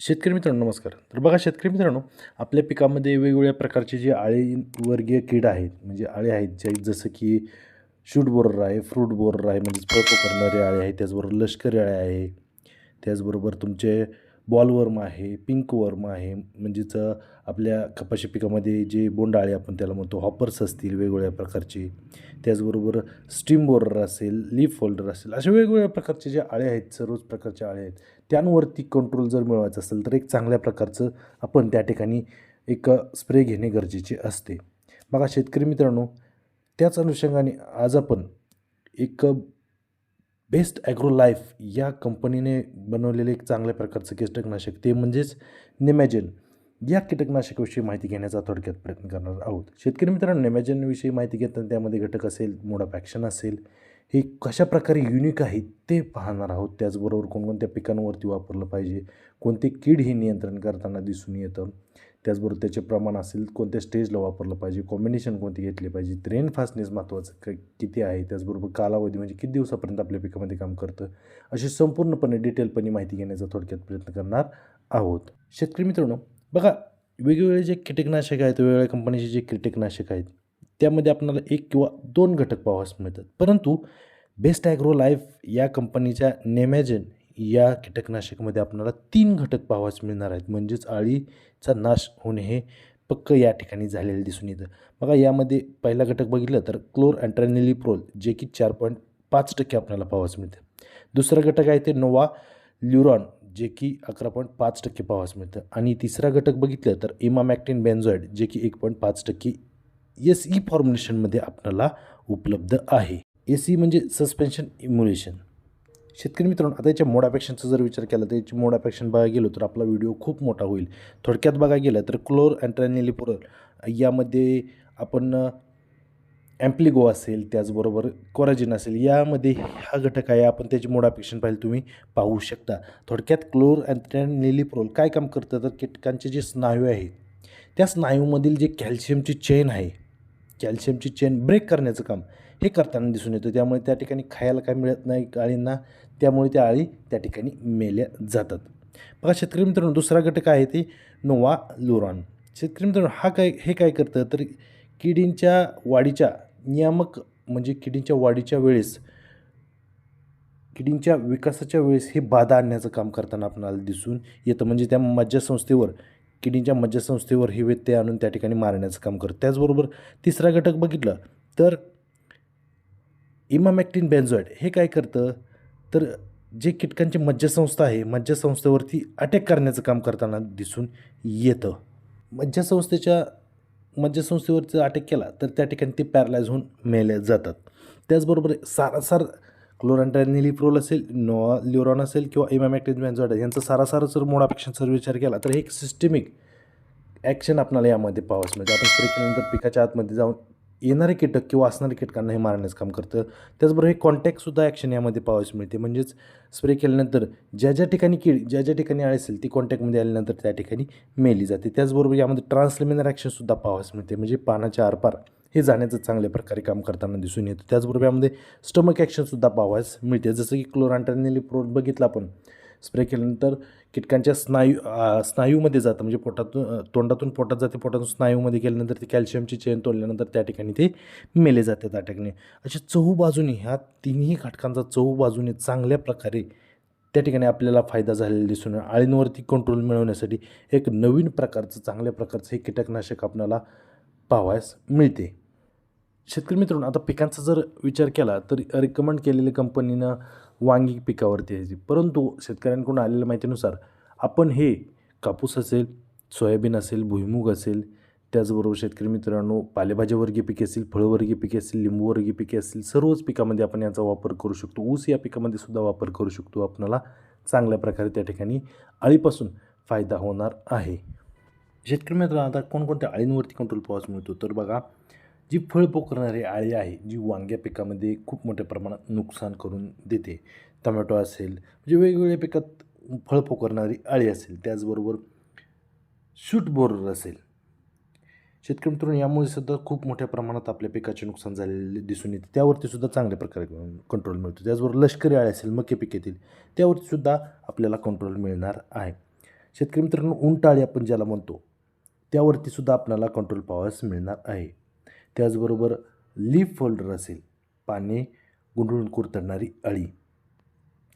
शेतकरी मित्रांनो नमस्कार. तर बघा शेतकरी मित्रांनो आपल्या पिकामध्ये वेगवेगळ्या प्रकारचे जे आळीवर्गीय कीड आहेत म्हणजे आळे आहेत जे जसं की शूट बोरर आहे फ्रूट बोरर आहे म्हणजेच फळ पकडणारे आळे आहे त्याचबरोबर लष्करी आळे आहे त्याचबरोबर तुमचे बॉलवर्म आहे पिंक वर्म आहे म्हणजेच आपल्या कपाशी पिकामध्ये जे बोंडाळे आपण त्याला म्हणतो हॉपर्स असतील वेगवेगळ्या प्रकारचे. त्याचबरोबर स्टीम बोरर असेल लीफ फोल्डर असेल अशा वेगवेगळ्या प्रकारचे जे आळे आहेत सर्वच प्रकारचे आळे आहेत त्यांवरती कंट्रोल जर मिळवायचं असेल तर एक चांगल्या प्रकारचं आपण त्या ठिकाणी एक स्प्रे घेणे गरजेचे असते. बघा शेतकरी मित्रांनो त्याच अनुषंगाने आज आपण एक बेस्ट ॲग्रो लाईफ या कंपनीने बनवलेले एक चांगल्या प्रकारचं कीटकनाशक ते म्हणजेच नेमॅजन या कीटकनाशकाविषयी माहिती घेण्याचा थोडक्यात प्रयत्न करणार आहोत. शेतकरी मित्रांनो नेमॅजनविषयी माहिती घेताना त्यामध्ये घटक असेल मोड ऑफ ॲक्शन असेल हे कशा प्रकारे युनिक आहे ते पाहणार आहोत. त्याचबरोबर कोणकोणत्या पिकांवरती वापरलं पाहिजे कोणते कीड हे नियंत्रण करताना दिसून येतं. त्याचबरोबर त्याचे प्रमाण असेल कोणत्या स्टेजला वापरलं पाहिजे कॉम्बिनेशन कोणती घेतली पाहिजे रेन फास्टनेस महत्त्वाचं क किती आहे त्याचबरोबर कालावधी म्हणजे किती दिवसापर्यंत आपल्या पिकामध्ये काम करतं अशी संपूर्णपणे डिटेलपणे माहिती घेण्याचा थोडक्यात प्रयत्न करणार आहोत. शेतकरी मित्रांनो बघा वेगवेगळे जे कीटकनाशक आहेत वेगवेगळ्या कंपनीचे जे कीटकनाशक आहेत त्यामध्ये आपल्याला एक किंवा दोन घटक पाहावयास मिळतात. परंतु बेस्ट ॲग्रो लाईफ या कंपनीच्या नेमॅजन या कीटकनाशकामध्ये आपल्याला तीन घटक पाहावयास मिळणार आहेत. म्हणजेच चा नाश होणे हे पक्क या ठिकाणी झालेलं दिसून येतं. बघा यामध्ये पहिला घटक बघितलं तर क्लोर अँट्रॅनिलिप्रोल जे की चार पॉईंट पाच टक्के आपल्याला पाहावयास मिळतं. दुसरा घटक आहे ते नोवा ल्युरॉन जे की अकरा पॉईंट पाच टक्के पाहावयास मिळतं. आणि तिसरा घटक बघितलं तर इमामॅक्टिन बेन्झॉइड जे की एक पॉईंट पाच टक्के एस ई फॉर्म्युलेशनमध्ये आपल्याला उपलब्ध आहे. ए सी म्हणजे सस्पेन्शन इम्युलेशन शेतकरी मित्रांनो आता याच्या मोड अपेक्षांचा जर विचार केला तर याची मोड अपेक्षण बघायला गेलो तर आपला व्हिडिओ खूप मोठा होईल. थोडक्यात बघायला गेलं तर क्लोर अँट्रॅनिलिपोरल यामध्ये आपण ॲम्प्लिगो असेल त्याचबरोबर कोराजिन असेल यामध्ये हा घटक आहे आपण त्याची मोड अपेक्षण पाहिजे तुम्ही पाहू शकता. थोडक्यात क्लोर अँट्रॅनिलिप्रोल काय काम करतं? तर कीटकांचे जे स्नायू आहेत त्या स्नायूमधील जे कॅल्शियमची चेन आहे कॅल्शियमची चेन ब्रेक करण्याचं काम हे करताना दिसून येतं. त्यामुळे त्या ठिकाणी खायला काय मिळत नाही अळींना. त्यामुळे त्या अळी त्या ठिकाणी मेल्या जातात. बघा शेतकरी मित्रांनो दुसरा घटक आहे ते नोवा लुरॉन शेतकरी मित्रांनो हा काय हे काय करतं? तर किडींच्या वाढीच्या नियामक म्हणजे किडींच्या वाढीच्या वेळेस किडींच्या विकासाच्या वेळेस हे बाधा आणण्याचं काम करताना आपणाला दिसून येतं. म्हणजे त्या मज्जासंस्थेवर किडींच्या मज्जासंस्थेवर हे व्यत्यय आणून त्या ठिकाणी मारण्याचं काम करतं. त्याचबरोबर तिसरा घटक बघितलं तर इमामॅक्टिन बेन्झॉइड हे काय करतं? तर जे कीटकांची मज्जासंस्था आहे मज्जासंस्थेवरती अटॅक करण्याचं काम करताना दिसून येतं. मज्जासंस्थेच्या मज्जासंस्थेवरचं अटॅक केला तर त्या ठिकाणी ते पॅरलाइज होऊन मेले जातात. त्याचबरोबर सारासार क्लोरॅन्ट्रॅनिलिप्रोल असेल नोआ ल्युरॉन असेल किंवा इमॅमॅक्टिन बेन्झॉइड यांचा सारासार जर मोडापेक्षांचा विचार केला तर हे एक सिस्टेमिक ॲक्शन आपल्याला यामध्ये पाहावंच म्हणजे आपण स्प्रे केल्यानंतर पिकाच्या आतमध्ये जाऊन येणारे कीटक किंवा असणारे कीटकांना हे मारण्याचं काम करतं. त्याचबरोबर हे कॉन्टॅक्टसुद्धा ॲक्शन यामध्ये पाहावयास मिळते. म्हणजेच स्प्रे केल्यानंतर ज्या ज्या ठिकाणी कीड ज्या ज्या ठिकाणी आळी असेल ती कॉन्टॅक्टमध्ये आल्यानंतर त्या ठिकाणी मेली जाते. त्याचबरोबर यामध्ये ट्रान्सलिमिनर ॲक्शनसुद्धा पाहावयास मिळते. म्हणजे पानाच्या आरपार हे जाण्याचं चांगल्या प्रकारे काम करताना दिसून येतं. त्याचबरोबर यामध्ये स्टमक ॲक्शनसुद्धा पाहावयास मिळते. जसं की क्लोरांटरनेली प्रोड बघितलं आपण. स्प्रे केल्यानंतर कीटकांच्या स्नायू स्नायूमध्ये जातं. म्हणजे पोटातून तोंडातून पोटात जाते. पोटातून स्नायूमध्ये गेल्यानंतर ते कॅल्शियमची चेन तोडल्यानंतर त्या ठिकाणी ते मेले जाते त्या ठिकाणी. अशा चहू बाजूने ह्या तिन्ही घटकांचा चहूबाजूने चांगल्या प्रकारे त्या ठिकाणी आपल्याला फायदा झालेला दिसून आळींवरती कंट्रोल मिळवण्यासाठी एक नवीन प्रकारचं चांगल्या प्रकारचं हे कीटकनाशक आपल्याला पाहावयास मिळते. शेतकरी मित्रांनो आता पिकांचा जर विचार केला तर रिकमेंड केलेल्या कंपनीनं वांगी पिकावरती यायची. परंतु शेतकऱ्यांकडून आलेल्या माहितीनुसार आपण हे कापूस असेल सोयाबीन असेल भुईमूग असेल त्याचबरोबर शेतकरी मित्रांनो पालेभाज्यावर्गीय पिके असतील फळवर्गीय पिके असतील लिंबूवर्गीय पिके असतील सर्वच पिकामध्ये आपण याचा वापर करू शकतो. ऊस या पिकामध्ये सुद्धा वापर करू शकतो. आपणाला चांगल्या प्रकारे त्या ठिकाणी अळीपासून फायदा होणार आहे. शेतकरी मित्रांनो आता कोणकोणत्या अळींवरती कंट्रोल पावस मिळतो? तर बघा जी फळ पोखरणारी आळी आहे जी वांग्या पिकामध्ये खूप मोठ्या प्रमाणात नुकसान करून देते. टमॅटो असेल म्हणजे वेगवेगळ्या पिकात फळ पोखरणारी आळी असेल त्याचबरोबर शूट बोरर असेल. शेतकरी मित्रांनो यामुळे सुद्धा खूप मोठ्या प्रमाणात आपल्या पिकाचे नुकसान झालेले दिसून येते. त्यावरती सुद्धा चांगल्या प्रकारे कंट्रोल मिळतो. त्याचबरोबर लष्करी आळे असेल मके पिक येतील त्यावरती सुद्धा आपल्याला कंट्रोल मिळणार आहे. शेतकरी मित्रांनो उंटाळी आपण ज्याला म्हणतो त्यावरती सुद्धा आपल्याला कंट्रोल पॉवर्स मिळणार आहे. त्याचबरोबर लीफ फोल्डर असेल पाने गुंडळून कुरतडणारी अळी.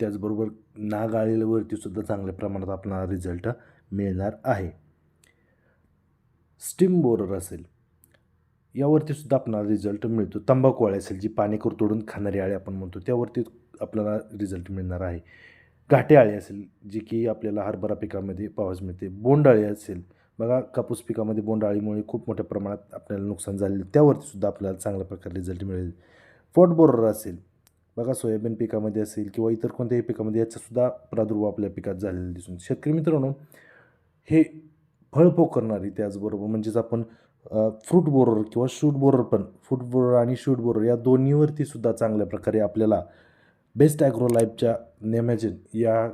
त्याचबरोबर नाग आळीवरतीसुद्धा चांगल्या प्रमाणात आपणाला रिझल्ट मिळणार आहे. स्टीम बोरर असेल यावरती सुद्धा आपल्याला रिझल्ट मिळतो. तंबाखू आळी असेल जी पाने कुरतोडून खाणारी अळी आपण म्हणतो त्यावरती आपल्याला रिझल्ट मिळणार आहे. घाटे अळी असेल जी की आपल्याला हरभरा पिकामध्ये पावस मिळते. बोंडाळी असेल बघा कापूस पिकामध्ये बोंडाळीमुळे खूप मोठ्या प्रमाणात आपल्याला नुकसान झालेलं त्यावरती सुद्धा आपल्याला चांगल्या प्रकारे रिझल्ट मिळेल. फोट बोरर असेल बघा सोयाबीन पिकामध्ये असेल किंवा इतर कोणत्याही पिकामध्ये याचासुद्धा प्रादुर्भाव आपल्या पिकात झालेला दिसून शेतकरी मित्रांनो हे फळफो करणारी त्याचबरोबर म्हणजेच आपण फ्रूट बोरर किंवा शूट बोरर पण फ्रूट बोरर आणि शूट बोरर या दोन्हीवरती सुद्धा चांगल्या प्रकारे आपल्याला बेस्ट ॲग्रो लाईफच्या नेमॅजिन या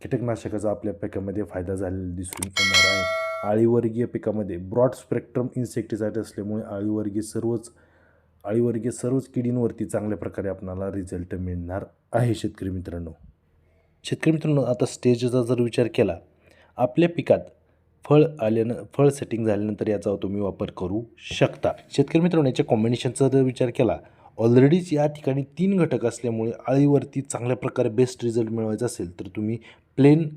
कीटकनाशकाचा आपल्या पिकामध्ये फायदा झालेला दिसून येणार आहे. आळीवर्गीय पिकामध्ये ब्रॉड स्पेक्ट्रम इन्सेक्टिसाईड असल्यामुळे आळीवर्गीय सर्वच आळीवर्गीय सर्वच किडींवरती चांगल्या प्रकारे आपणाला रिझल्ट मिळणार आहे शेतकरी मित्रांनो. शेतकरी मित्रांनो आता स्टेजचा जर विचार केला आपल्या पिकात फळ आल्यानं फळ सेटिंग झाल्यानंतर याचा तुम्ही वापर करू शकता. शेतकरी मित्रांनो याच्या कॉम्बिनेशनचा जर विचार केला ऑलरेडीच या ठिकाणी तीन घटक असल्यामुळे आळीवरती चांगल्या प्रकारे बेस्ट रिझल्ट मिळवायचा असेल तर तुम्ही प्लेन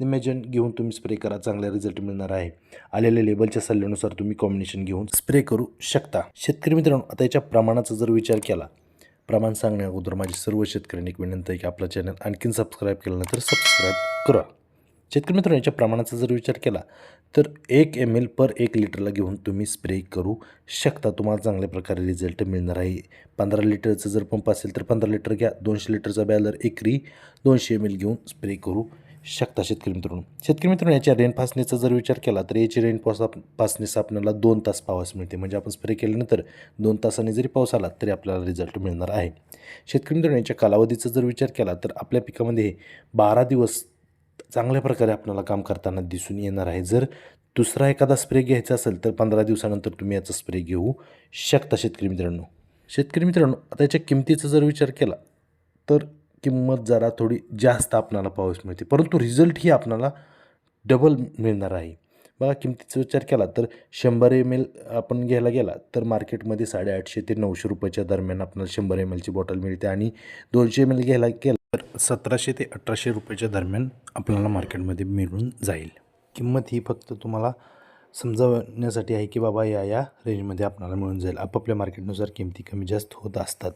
निमेजन घेऊन तुम्ही स्प्रे करा चांगला रिझल्ट मिळणार आहे. आलेल्या लेबलच्या सल्ल्यानुसार तुम्ही कॉम्बिनेशन घेऊन स्प्रे करू शकता. शेतकरी मित्रांनो आता याच्या प्रमाणाचा जर विचार केला प्रमाण सांगण्या अगोदर माझी सर्व शेतकऱ्यांनी एक विनंती आहे की आपला चॅनल आणखीन सबस्क्राईब केलं नाही तर सबस्क्राईब करा. शेतकरी मित्रांनो याच्या प्रमाणाचा जर विचार केला तर एक एम एल पर एक लिटरला घेऊन तुम्ही स्प्रे करू शकता. तुम्हाला चांगल्या प्रकारे रिझल्ट मिळणार आहे. पंधरा लिटरचं जर पंप असेल तर पंधरा लिटर घ्या. दोनशे लिटरचा बॅलर एकरी दोनशे एम एल घेऊन स्प्रे करू शकता शेतकरी मित्रांनो. शेतकरी मित्रांनो याच्या रेन जर विचार केला तर याची रेन पास आपल्याला दोन तास पावस मिळते. म्हणजे आपण स्प्रे केल्यानंतर दोन तासाने जरी पाऊस आला तरी आपल्याला रिझल्ट मिळणार आहे. शेतकरी मित्रांनो याच्या कालावधीचा जर विचार केला तर आपल्या पिकामध्ये बारा दिवस चांगल्या प्रकारे आपल्याला काम करताना दिसून येणार आहे. जर दुसरा एखादा स्प्रे घ्यायचा असेल तर पंधरा दिवसानंतर तुम्ही याचा स्प्रे घेऊ शकता शेतकरी मित्रांनो. शेतकरी मित्रांनो आता याच्या किमतीचा जर विचार केला तर किंमत जरा थोडी जास्त आपणाला पाऊस मिळते. परंतु रिझल्ट ही आपणाला डबल मिळणार आहे. बघा किमतीचा विचार केला तर शंभर एम एल आपण घ्यायला गेला तर मार्केटमध्ये साडेआठशे ते नऊशे रुपयाच्या दरम्यान आपल्याला शंभर एम एलची बॉटल मिळते आणि दोनशे एम एल घ्यायला गेला तर सतराशे ते अठराशे रुपयाच्या दरम्यान आपल्याला मार्केटमध्ये मिळून जाईल. किंमत ही फक्त तुम्हाला समजावण्यासाठी आहे की बाबा या या रेंजमध्ये आपल्याला मिळून जाईल. आपापल्या मार्केटनुसार किमती कमी जास्त होत असतात.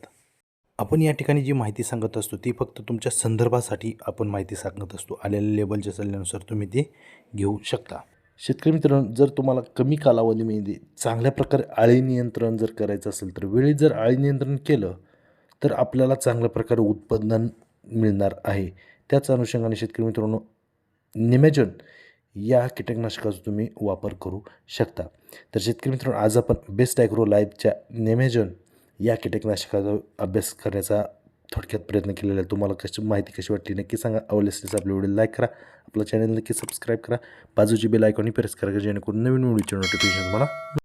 आपण या ठिकाणी जी माहिती सांगत असतो ती फक्त तुमच्या संदर्भासाठी आपण माहिती सांगत असतो. आलेल्या लेबलच्या सल्ल्यानुसार तुम्ही ते घेऊ शकता. शेतकरी मित्रांनो जर तुम्हाला कमी कालावधीमध्ये चांगल्या प्रकारे आळी नियंत्रण जर करायचं असेल तर वेळेत जर आळी नियंत्रण केलं तर आपल्याला चांगल्या प्रकारे उत्पादन मिळणार आहे. त्याच अनुषंगाने शेतकरी मित्रांनो निमेजन या कीटकनाशकाचा तुम्ही वापर करू शकता. तर शेतकरी मित्रांनो आज आपण बेस्ट ॲग्रो लाईफच्या नेमेजन या कीटकनाशकाचा अभ्यास करण्याचा थोडक्यात प्रयत्न केलेला आहे. तुम्हाला कशी माहिती कशी वाटली नक्की सांगा. आवडल्यास आपले व्हिडिओ लाईक करा. आपलं चॅनल नक्की सबस्क्राईब करा. बाजूची बेल आयकॉनही प्रेस करा जेणेकरून नवीन व्हिडिओचे नोटिफिकेशन तुम्हाला